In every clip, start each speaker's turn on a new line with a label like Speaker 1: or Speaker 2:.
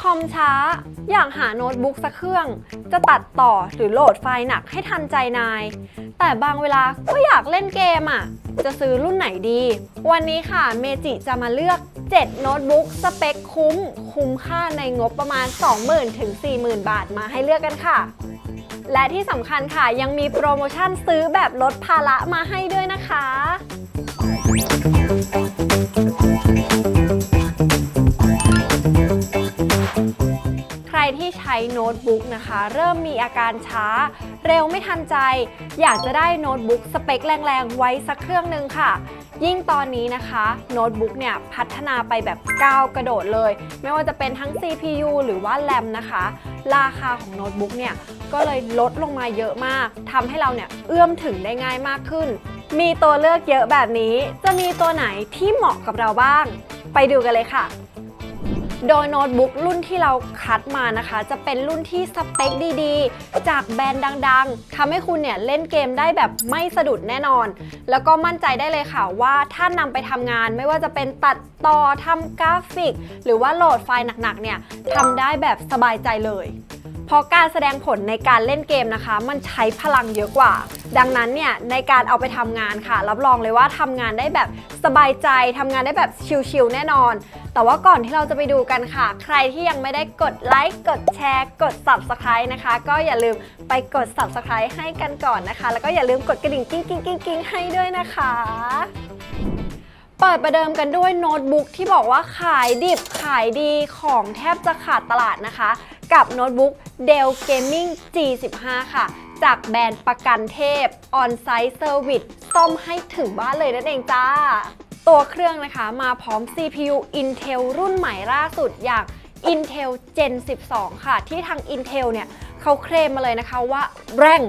Speaker 1: คอมช้า อยากหาโน้ตบุ๊กสักเครื่อง จะตัดต่อหรือโหลดไฟล์หนักให้ทันใจนาย แต่บางเวลาก็อยากเล่นเกมอะ จะซื้อรุ่นไหนดี วันนี้ค่ะเมจิจะมาเลือก 7 โน้ตบุ๊กสเปคคุ้ม คุ้มค่าในงบประมาณ 20,000ถึง40,000 บาทมาให้เลือกกันค่ะ และที่สำคัญค่ะยังมีโปรโมชั่นซื้อแบบลดภาระมาให้ด้วยนะคะ ที่ใช้โน้ตบุ๊กนะคะ เริ่มมีอาการช้า เร็วไม่ทันใจ อยากจะได้โน้ตบุ๊กสเปคแรงๆ ไว้สักเครื่องหนึ่งค่ะ ยิ่งตอนนี้นะคะโน้ตบุ๊กเนี่ยพัฒนาไปแบบก้าวกระโดดเลย ไม่ว่าจะเป็นทั้ง CPU หรือว่าแรมนะคะ ราคาของโน้ตบุ๊กเนี่ยก็เลยลดลงมาเยอะมากทำให้เราเนี่ยเอื้อมถึงได้ง่ายมากขึ้น มีตัวเลือกเยอะแบบนี้ จะมีตัวไหนที่เหมาะกับเราบ้าง ไปดูกันเลยค่ะ โดยโน้ตบุ๊กรุ่นที่เราคัดมานะคะ จะเป็นรุ่นที่สเปคดีๆ จากแบรนด์ดังๆทำให้คุณเนี่ยเล่นเกมได้แบบไม่สะดุดแน่นอน แล้วก็มั่นใจได้เลยค่ะว่าถ้านำไปทำงานไม่ว่าจะเป็นตัดต่อทำกราฟิก หรือว่าโหลดไฟล์หนักๆเนี่ยทำได้แบบสบายใจเลย เพราะการแสดงผลในการเล่นเกมนะคะ มันใช้พลังเยอะกว่า ดังนั้นเนี่ยในการเอาไปทำงานค่ะ รับรองเลยว่าทำงานได้แบบสบายใจทำงานได้แบบชิลๆแน่นอน แต่ว่าก่อนที่เราจะไปดูกันค่ะ ใครที่ยังไม่ได้กดไลค์กดแชร์ กด subscribe นะคะ ก็อย่าลืมไปกด subscribe ให้กันก่อนนะคะ แล้วก็อย่าลืมกดกระดิ่งกิ้งกิ้งกิ้งกิ้งให้ด้วยนะคะเปิดประเดิมกันด้วยโน้ตบุ๊กที่บอกว่าขายดิบขายดีของแทบจะขาดตลาดนะคะ กับโน้ตบุ๊ก Dell Gaming G15 ค่ะ จากแบรนด์ประกันเทพ On-Site Service ซ่อมให้ถึงบ้านเลยนั่นเองจ้า ตัวเครื่องนะคะมาพร้อม CPU Intel รุ่นใหม่ล่าสุดอย่าง Intel Gen 12 ค่ะ ที่ทาง Intel เนี่ยเขาเคลมมาเลยนะคะว่าแรง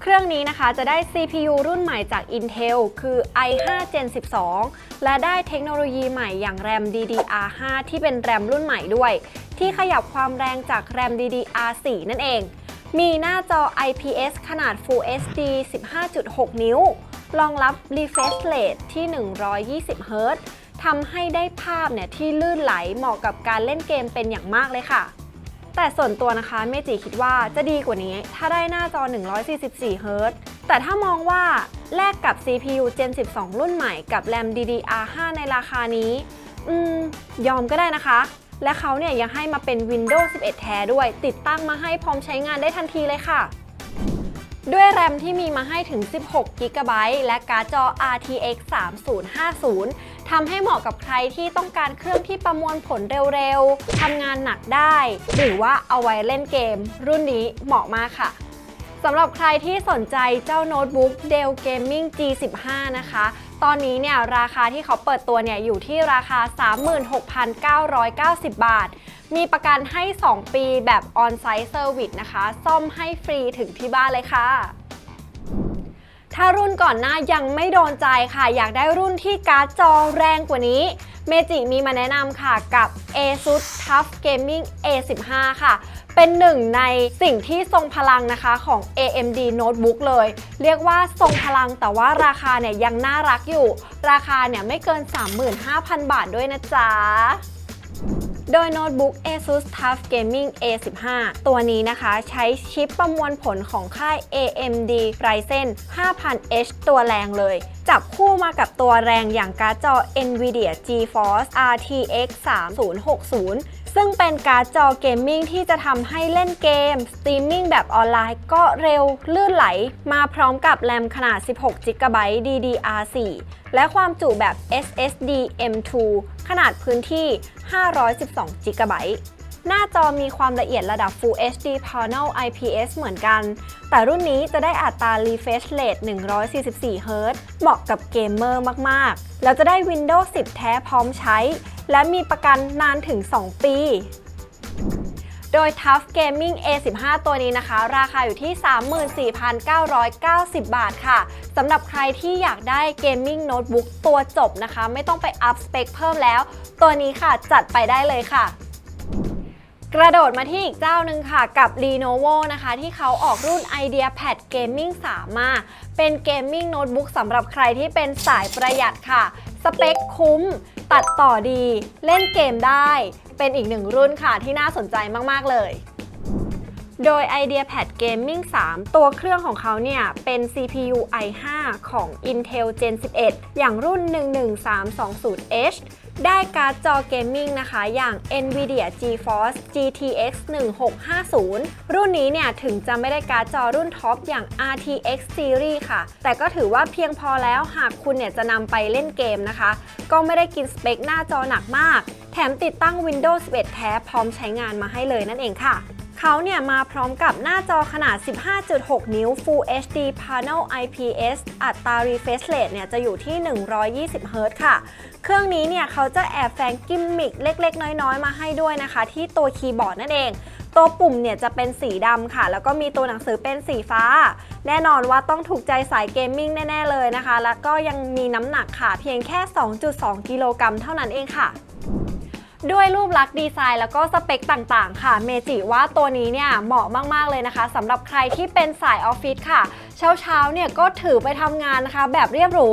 Speaker 1: เครื่องนี้นะคะจะได้ CPU รุ่นใหม่จาก Intel คือ i5 Gen 12 และได้เทคโนโลยีใหม่อย่างแรม DDR5 ที่เป็นแรมรุ่นใหม่ด้วย ที่ขยับความแรงจากแรม DDR4 นั่นเอง มีหน้าจอ IPS ขนาด Full HD 15.6 นิ้ว รองรับ refresh rate ที่ 120 Hz ทำให้ได้ภาพเนี่ยที่ลื่นไหลเหมาะกับการเล่นเกมเป็นอย่างมากเลยค่ะ แต่ส่วนตัวนะคะเมจิคิดว่าจะดีกว่านี้ถ้าได้หน้าจอ 144 Hz แต่ถ้ามองว่าแลกกับ CPU Gen 12 รุ่นใหม่กับแรม DDR5 ในราคานี้ อืม ยอมก็ได้นะคะ และเขาเนี่ยยังให้มาเป็น Windows 11 แท้ด้วย ติดตั้งมาให้พร้อมใช้งานได้ทันทีเลยค่ะ ด้วยแรมที่มีมาให้ถึง 16 g b และการ์ดจอ RTX 3050 ทำให้เหมาะกับใครที่ต้องการเครื่องที่ประมวลผลเร็วๆ ทำงานหนักได้ หรือว่าเอาไว้เล่นเกม รุ่นนี้เหมาะมากค่ะสำหรับใครที่สนใจเจ้าโน้ตบุ๊ก Dell Gaming G15 นะคะ ตอนนี้เนี่ยราคาที่เขาเปิดตัวเนี่ยอยู่ที่ราคา 36,990 บาท มีประกันให้ 2 ปีแบบออนไซต์เซอร์วิสนะคะ ซ่อมให้ฟรีถึงที่บ้านเลยค่ะ ถ้ารุ่นก่อนหน้ายังไม่โดนใจค่ะ อยากได้รุ่นที่การ์ดจอแรงกว่านี้เมจิมีมาแนะนำค่ะกับ ASUS TUF Gaming A15 ค่ะ เป็นหนึ่งในสิ่งที่ทรงพลังนะคะของ AMD Notebook เลย เรียกว่าทรงพลังแต่ว่าราคาเนี่ยยังน่ารักอยู่ ราคาเนี่ยไม่เกิน 35,000 บาทด้วยนะจ๊ะ โดยโน้ตบุ๊ก ASUS TUF Gaming A15 ตัวนี้นะคะใช้ชิปประมวลผลของค่าย AMD Ryzen 5000H ตัวแรงเลยจับคู่มากับตัวแรงอย่างการ์ดจอ NVIDIA GeForce RTX 3060 ซึ่งเป็นการ์ดจอเกมมิ่งที่จะทำให้เล่นเกม สตรีมมิ่งแบบออนไลน์ก็เร็ว ลื่นไหล มาพร้อมกับแรมขนาด 16 GB DDR4 และความจุแบบ SSD M2 ขนาดพื้นที่ 512 GB หน้าจอมีความละเอียดระดับ Full HD Panel IPS เหมือนกัน แต่รุ่นนี้จะได้อัตรา refresh rate 144 Hz เหมาะกับเกมเมอร์มาก ๆ แล้วจะได้ Windows 10 แท้พร้อมใช้ และมีประกันนานถึง 2 ปีโดย TUF Gaming A15 ตัวนี้นะคะ ราคาอยู่ที่ 34,990 บาทค่ะสำหรับใครที่อยากได้เกมมิ่งโน้ตบุ๊กตัวจบนะคะ ไม่ต้องไปอัพสเปคเพิ่มแล้ว ตัวนี้ค่ะจัดไปได้เลยค่ะ กระโดดมาที่อีกเจ้าหนึ่งค่ะกับ Lenovo นะคะ ที่เขาออกรุ่น IdeaPad Gaming 3 มา เป็นเกมมิ่งโน้ตบุ๊กสำหรับใครที่เป็นสายประหยัดค่ะ สเปคคุ้ม ตัดต่อดี เล่นเกมได้ เป็นอีกหนึ่งรุ่นค่ะที่น่าสนใจมาก ๆ เลยโดย IdeaPad Gaming 3 ตัวเครื่องของเขาเนี่ย เป็น CPU i5 ของ Intel Gen 11 อย่างรุ่น 11320H ได้การ์ดจอเกมมิ่งนะคะ อย่าง NVIDIA GeForce GTX 1650 รุ่นนี้เนี่ย ถึงจะไม่ได้การ์ดจอรุ่นท็อปอย่าง RTX Series ค่ะ แต่ก็ถือว่าเพียงพอแล้วหากคุณเนี่ยจะนำไปเล่นเกมนะคะ ก็ไม่ได้กินสเปคหน้าจอหนักมาก แถมติดตั้ง Windows 11 แท้พร้อมใช้งานมาให้เลยนั่นเองค่ะ เขาเนี่ยมาพร้อมกับหน้าจอขนาด 15.6 นิ้ว Full HD Panel IPS อัตรา refresh rate เนี่ยจะอยู่ที่ 120 Hz ค่ะ เครื่องนี้เนี่ยเขาจะแอบแฝงกิมมิคเล็ก ๆ น้อย ๆ มาให้ด้วยนะคะ ที่ตัวคีย์บอร์ดนั่นเอง ตัวปุ่มเนี่ยจะเป็นสีดำค่ะ แล้วก็มีตัวหนังสือเป็นสีฟ้า แน่นอนว่าต้องถูกใจสายเกมมิ่งแน่ ๆ เลยนะคะ แล้วก็ยังมีน้ำหนักค่ะ เพียงแค่ 2.2 กิโลกรัมเท่านั้นเองค่ะ ด้วยรูปลักษณ์ดีไซน์แล้วก็สเปคต่างๆ ค่ะ เมจิว่าตัวนี้เนี่ยเหมาะมากๆเลยนะคะสำหรับใครที่เป็นสายออฟฟิศค่ะ เช้าๆเนี่ยก็ถือไปทำงานนะคะ แบบเรียบหรู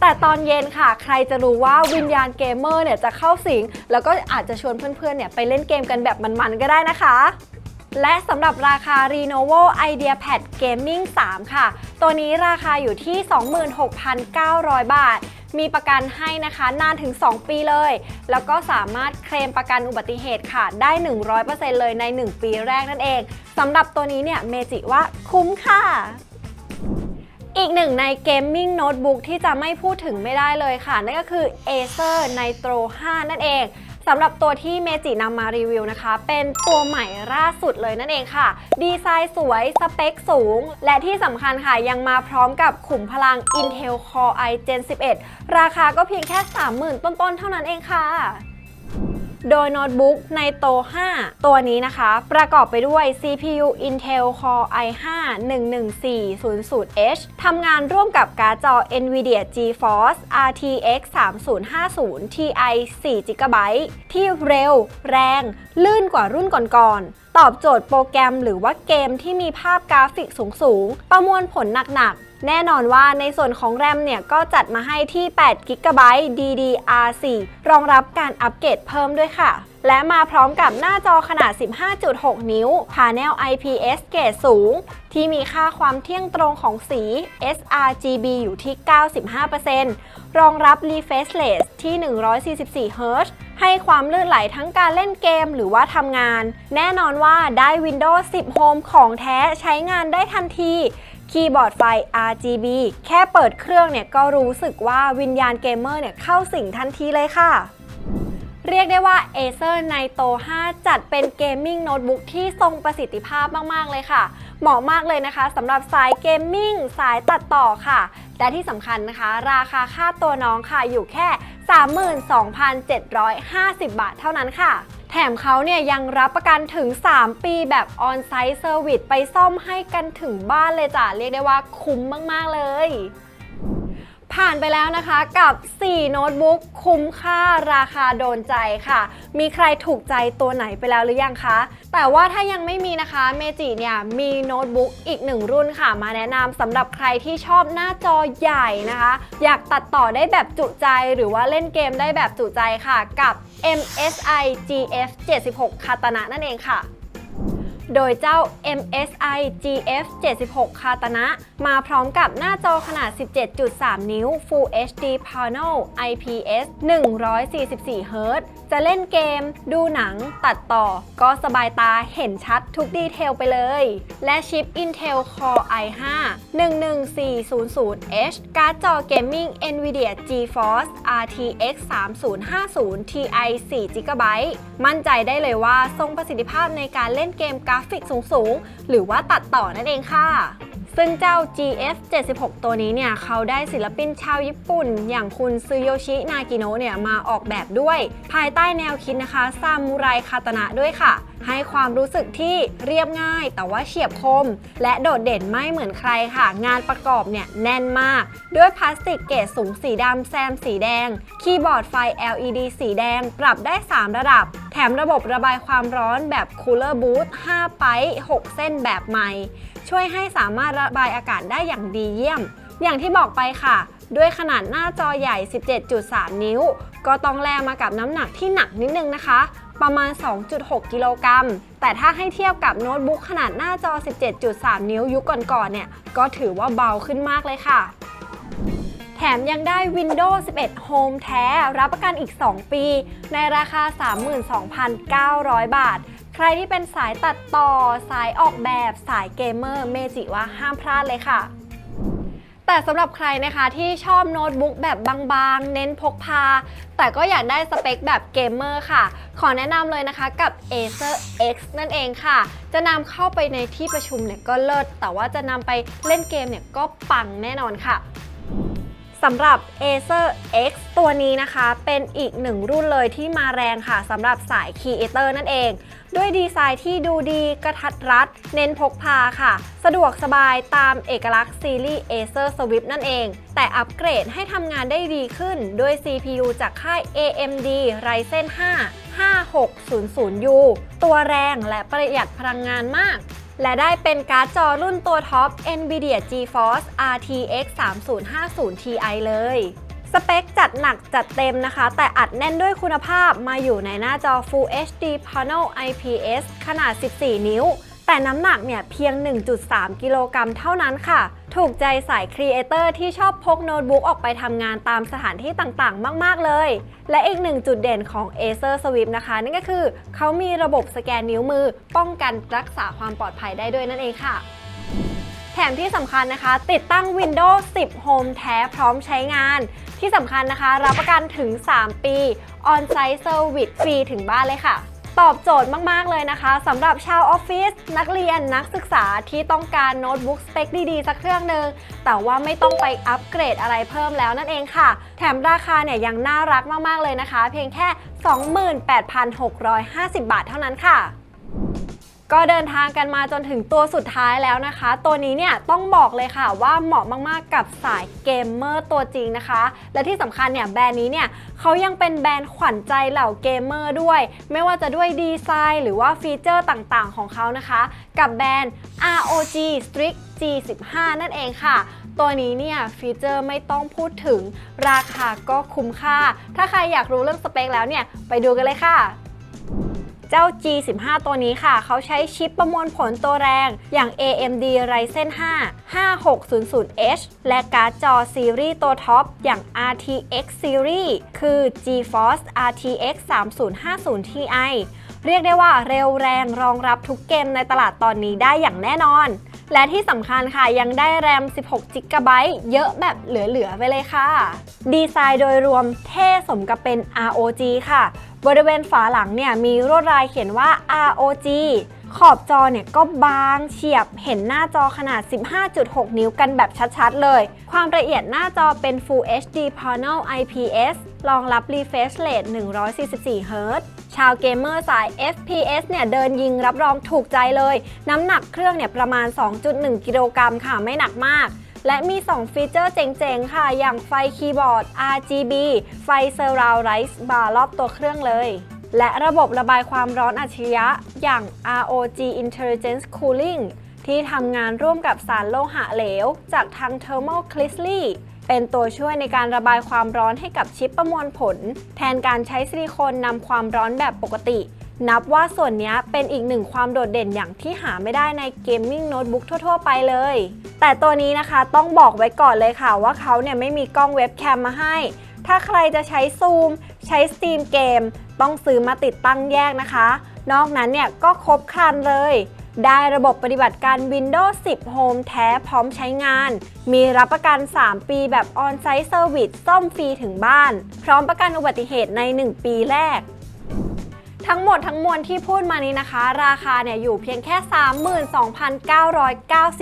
Speaker 1: แต่ตอนเย็นค่ะ ใครจะรู้ว่าวิญญาณเกมเมอร์เนี่ยจะเข้าสิง แล้วก็อาจจะชวนเพื่อนๆเนี่ยไปเล่นเกมกันแบบมันๆก็ได้นะคะ และสำหรับราคา Lenovo IdeaPad Gaming 3 ค่ะ ตัวนี้ราคาอยู่ที่ 26,900 บาท มีประกันให้นะคะนานถึง 2 ปีเลย แล้วก็สามารถเคลมประกันอุบัติเหตุค่ะ ได้ 100%เลยใน 1 ปีแรกนั่นเอง สำหรับตัวนี้เนี่ยเมจิว่าคุ้มค่ะอีกหนึ่งในเกมมิ่งโน้ตบุ๊กที่จะไม่พูดถึงไม่ได้เลยค่ะ นั่นก็คือ Acer Nitro 5 นั่นเอง สำหรับตัวที่เมจินำมารีวิวนะคะ เป็นตัวใหม่ล่าสุดเลยนั่นเองค่ะ ดีไซน์สวย สเปคสูง และที่สำคัญค่ะ ยังมาพร้อมกับขุมพลัง Intel Core i Gen 11 ราคาก็เพียงแค่ 30,000 ต้นๆ เท่านั้นเองค่ะ โดยโน้ตบุ๊กในโต 5 ตัวนี้นะคะ ประกอบไปด้วย CPU Intel Core i5 11400H ทำงานร่วมกับการ์ดจอ NVIDIA GeForce RTX 3050 Ti 4 GB ที่เร็ว แรง ลื่นกว่ารุ่นก่อนๆ ตอบโจทย์โปรแกรมหรือว่าเกมที่มีภาพกราฟิกสูงๆ ประมวลผลหนักๆ แน่นอนว่าในส่วนของแรมเนี่ยก็จัดมาให้ที่8 GB DDR4 รองรับการอัปเกรดเพิ่มด้วยค่ะ และมาพร้อมกับหน้าจอขนาด 15.6 นิ้ว Panel IPS เกรดสูง ที่มีค่าความเที่ยงตรงของสี sRGB อยู่ที่ 95%รองรับ refresh rate ที่ 144 Hz ให้ความลื่นไหลทั้งการเล่นเกมหรือว่าทำงาน แน่นอนว่าได้ Windows 10 Home ของแท้ใช้งานได้ทันที คีย์บอร์ดไฟ RGB แค่เปิดเครื่องเนี่ยก็รู้สึกว่าวิญญาณเกมเมอร์เนี่ยเข้าสิงทันทีเลยค่ะ เรียกได้ว่า Acer Nitro 5 จัดเป็นเกมมิ่งโน้ตบุ๊กที่ทรงประสิทธิภาพมาก ๆ เลยค่ะ เหมาะมากเลยนะคะสำหรับสายเกมมิ่งสายตัดต่อค่ะ และที่สำคัญนะคะ ราคาค่าตัวน้องค่ะอยู่แค่ 32,750 บาทเท่านั้นค่ะ แถมเขาเนี่ยยังรับประกันถึง 3 ปีแบบออนไซต์เซอร์วิสไปซ่อมให้กันถึงบ้านเลยจ้ะ เรียกได้ว่าคุ้มมาก ๆ เลย ผ่านไปแล้วนะคะกับ 4 โน้ตบุ๊กคุ้มค่าราคาโดนใจค่ะ มีใครถูกใจตัวไหนไปแล้วหรือยังคะ แต่ว่าถ้ายังไม่มีนะคะเมจิเนี่ยมีโน้ตบุ๊กอีกหนึ่งรุ่นค่ะ มาแนะนำสำหรับใครที่ชอบหน้าจอใหญ่นะคะ อยากตัดต่อได้แบบจุใจหรือว่าเล่นเกมได้แบบจุใจค่ะกับ MSI GF 76คาตานะนั่นเองค่ะ โดยเจ้า MSI GF 76 คาตานะ มาพร้อมกับหน้าจอขนาด 17.3 นิ้ว Full HD Panel IPS 144 Hz จะเล่นเกม ดูหนัง ตัดต่อ ก็สบายตาเห็นชัดทุกดีเทลไปเลย และชิป Intel Core i5 11400H การ์ดจอเกมมิ่ง NVIDIA GeForce RTX 3050 Ti 4 GB มั่นใจได้เลยว่าทรงประสิทธิภาพในการเล่นเกมกราฟิกสูง ๆ หรือว่าตัดต่อนั่นเองค่ะ ซึ่งเจ้า GF 76ตัวนี้เนี่ยเขาได้ศิลปินชาวญี่ปุ่น อย่างคุณซึโยชิ นากิโนะเนี่ยมาออกแบบด้วย ภายใต้แนวคิดนะคะซามูไรคาตนะด้วยค่ะ ให้ความรู้สึกที่เรียบง่าย แต่ว่าเฉียบคม และโดดเด่นไม่เหมือนใครค่ะ งานประกอบเนี่ยแน่นมาก ด้วยพลาสติกเกรดสูงสีดำแซมสีแดง คีย์บอร์ดไฟ LED สีแดง ปรับได้ 3 ระดับ แถมระบบระบายความร้อนแบบ Cooler Boost 5 ไป 6 เส้นแบบใหม่ ช่วยให้สามารถระบายอากาศได้อย่างดีเยี่ยม อย่างที่บอกไปค่ะ ด้วยขนาดหน้าจอใหญ่ 17.3 นิ้ว ก็ต้องแลมากับน้ำหนักที่หนักนิดนึงนะคะ ประมาณ 2.6 กิโลกรัม แต่ถ้าให้เทียบกับโน้ตบุ๊กขนาดหน้าจอ 17.3 นิ้วยุคก่อนๆ เนี่ย ก็ถือว่าเบาขึ้นมากเลยค่ะแถมยังได้ Windows 11 Home แท้ รับประกันอีก 2 ปี ในราคา 32,900 บาท ใครที่เป็นสายตัดต่อ สายออกแบบสายเกมเมอร์เมจิว่าห้ามพลาดเลยค่ะ แต่สำหรับใครนะคะที่ชอบโน้ตบุ๊กแบบบางๆ เน้นพกพา แต่ก็อยากได้สเปคแบบเกมเมอร์ค่ะ ขอแนะนำเลยนะคะกับ Acer X นั่นเองค่ะ จะนำเข้าไปในที่ประชุมเนี่ยก็เลิศ แต่ว่าจะนำไปเล่นเกมเนี่ยก็ปังแน่นอนค่ะ สำหรับ Acer X ตัวนี้นะคะเป็นอีกหนึ่งรุ่นเลยที่มาแรงค่ะสำหรับสาย Creator นั่นเอง ด้วยดีไซน์ที่ดูดีกระทัดรัด เน้นพกพาค่ะ สะดวกสบายตามเอกลักษณ์ซีรีส์ Acer Swift นั่นเอง แต่อัปเกรดให้ทำงานได้ดีขึ้น ด้วย CPU จากค่าย AMD Ryzen 5 5600U ตัวแรงและประหยัดพลังงานมาก และได้เป็นการ์ดจอรุ่นตัวท็อป NVIDIA GeForce RTX 3050 Ti เลยสเปคจัดหนักจัดเต็มนะคะ แต่อัดแน่นด้วยคุณภาพมาอยู่ในหน้าจอ Full HD Panel IPS ขนาด 14 นิ้ว แต่น้ำหนักเนี่ยเพียง 1.3 กิโลกรัมเท่านั้นค่ะ ถูกใจสายครีเอเตอร์ที่ชอบพกโน้ตบุ๊กออกไปทำงานตามสถานที่ต่างๆ มาก ๆ เลย และอีกหนึ่งจุดเด่นของ Acer Swift นะคะ นั่นก็คือเขามีระบบสแกนนิ้วมือ ป้องกันรักษาความปลอดภัยได้ด้วยนั่นเองค่ะแถมที่สำคัญนะคะ ติดตั้ง Windows 10 Home แท้พร้อมใช้งาน ที่สำคัญนะคะ รับประกันถึง 3 ปี On-site Service ฟรีถึงบ้านเลยค่ะ ตอบโจทย์มาก ๆ เลยนะคะสำหรับชาวออฟฟิศนักเรียนนักศึกษาที่ต้องการโน้ตบุ๊กสเปคดีๆ สักเครื่องหนึ่งแต่ว่าไม่ต้องไปอัปเกรดอะไรเพิ่มแล้วนั่นเองค่ะ แถมราคาเนี่ยยังน่ารักมาก ๆ เลยนะคะ เพียงแค่ 28,650 บาทเท่านั้นค่ะ ก็เดินทางกันมาจนถึงตัวสุดท้ายแล้วนะคะ ตัวนี้เนี่ยต้องบอกเลยค่ะว่าเหมาะมากๆกับสายเกมเมอร์ตัวจริงนะคะ และที่สำคัญเนี่ยแบรนด์นี้เนี่ยเขายังเป็นแบรนด์ขวัญใจเหล่าเกมเมอร์ด้วย ไม่ว่าจะด้วยดีไซน์ หรือว่าฟีเจอร์ต่างๆ ของเขานะคะ กับแบรนด์ ROG Strix G15 นั่นเองค่ะ ตัวนี้เนี่ยฟีเจอร์ไม่ต้องพูดถึง ราคาก็คุ้มค่า ถ้าใครอยากรู้เรื่องสเปคแล้วเนี่ยไปดูกันเลยค่ะ เจ้า G15 ตัวนี้ค่ะ เขาใช้ชิปประมวลผลตัวแรงอย่าง AMD Ryzen 5 5600H และการ์ดจอซีรีส์ตัวท็อปอย่าง RTX Series คือ GeForce RTX 3050 Ti เรียกได้ว่าเร็วแรงรองรับทุกเกมในตลาดตอนนี้ได้อย่างแน่นอน และที่สำคัญค่ะยังได้แรม 16 g b เยอะแบบเหลือ ๆ ไปเลยค่ะ ดีไซน์โดยรวมเท่สมกับเป็น ROG ค่ะ บริเวณฝาหลังเนี่ยมีลวดลายเขียนว่า ROG ขอบจอเนี่ยก็บางเฉียบเห็นหน้าจอขนาด 15.6 นิ้วกันแบบชัดๆเลย ความละเอียดหน้าจอเป็น Full HD Panel IPS รองรับ refresh rate 144 Hz ชาวเกมเมอร์สาย FPS เนี่ยเดินยิงรับรองถูกใจเลย น้ำหนักเครื่องเนี่ยประมาณ 2.1 กิโลกรัมค่ะไม่หนักมาก และมี 2 ฟีเจอร์เจ๋งๆ ค่ะ อย่างไฟคีย์บอร์ด RGB ไฟ Surround Light Bar รอบตัวเครื่องเลยและระบบระบายความร้อนอัจฉริยะ อย่าง ROG Intelligence Cooling ที่ทำงานร่วมกับสารโลหะเหลว จากทาง Thermal Crystal เป็นตัวช่วยในการระบายความร้อนให้กับชิปประมวลผล แทนการใช้ซิลิโคนนำความร้อนแบบปกติ นับว่าส่วนนี้เป็นอีกหนึ่งความโดดเด่นอย่างที่หาไม่ได้ในเกมมิ่งโน้ตบุ๊กทั่ว ๆ ไปเลย แต่ตัวนี้นะคะต้องบอกไว้ก่อนเลยค่ะว่าเขาเนี่ยไม่มีกล้องเว็บแคมมาให้ ถ้าใครจะใช้ซูม ใช้สตรีมเกม ต้องซื้อมาติดตั้งแยกนะคะ นอกนั้นเนี่ยก็ครบครันเลย ได้ระบบปฏิบัติการ Windows 10 Home แท้พร้อมใช้งาน มีรับประกัน 3 ปีแบบ On-site Service ซ่อมฟรีถึงบ้าน พร้อมประกันอุบัติเหตุใน 1 ปีแรก ทั้งหมดทั้งมวลที่พูดมานี้นะคะ ราคาเนี่ยอยู่เพียงแค่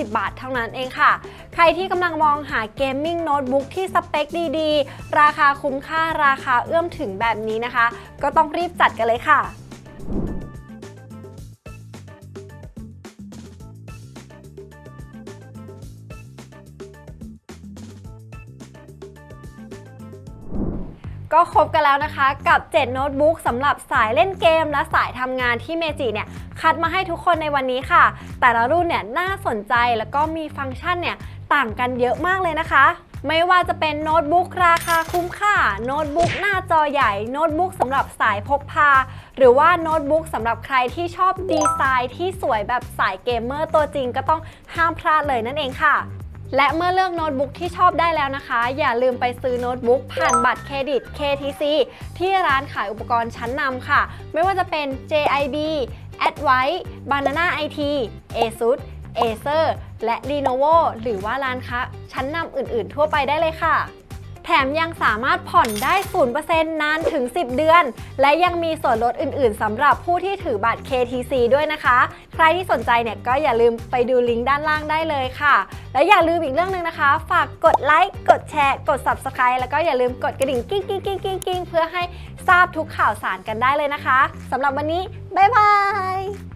Speaker 1: 32,990 บาทเท่านั้นเองค่ะ ใครที่กำลังมองหาเกมมิ่งโน้ตบุ๊กที่สเปคดีๆ ราคาคุ้มค่าราคาเอื้อมถึงแบบนี้นะคะ ก็ต้องรีบจัดกันเลยค่ะ ก็ครบกันแล้วนะคะกับ 7 โน้ตบุ๊กสำหรับสายเล่นเกมและสายทำงานที่เมจิเนี่ยคัดมาให้ทุกคนในวันนี้ค่ะ แต่ละรุ่นเนี่ยน่าสนใจแล้วก็มีฟังก์ชันเนี่ยต่างกันเยอะมากเลยนะคะไม่ว่าจะเป็นโน้ตบุ๊กราคาคุ้มค่า โน้ตบุ๊กหน้าจอใหญ่ โน้ตบุ๊กสำหรับสายพกพา หรือว่าโน้ตบุ๊กสำหรับใครที่ชอบดีไซน์ที่สวยแบบสายเกมเมอร์ตัวจริงก็ต้องห้ามพลาดเลยนั่นเองค่ะ และเมื่อเลือกโน้ตบุ๊กที่ชอบได้แล้วนะคะ อย่าลืมไปซื้อโน้ตบุ๊กผ่านบัตรเครดิต KTC ที่ร้านขายอุปกรณ์ชั้นนำค่ะ ไม่ว่าจะเป็น JIB, Advise, Banana IT, ASUS, Acer และ Lenovo หรือว่าร้านค้าชั้นนำอื่นๆ ทั่วไปได้เลยค่ะ แถมยังสามารถผ่อนได้ 0%นานถึง 10 เดือน และยังมีส่วนลดอื่นๆสำหรับผู้ที่ถือบัตร KTC ด้วยนะคะ ใครที่สนใจเนี่ยก็อย่าลืมไปดูลิงก์ด้านล่างได้เลยค่ะ และอย่าลืมอีกเรื่องหนึ่งนะคะ ฝากกดไลค์ กดแชร์ กด Subscribe แล้วก็อย่าลืมกดกระดิ่งกิ้งกิ้งกิ้งกิ้งกิ้งเพื่อให้ทราบทุกข่าวสารกันได้เลยนะคะสำหรับวันนี้บ๊ายบาย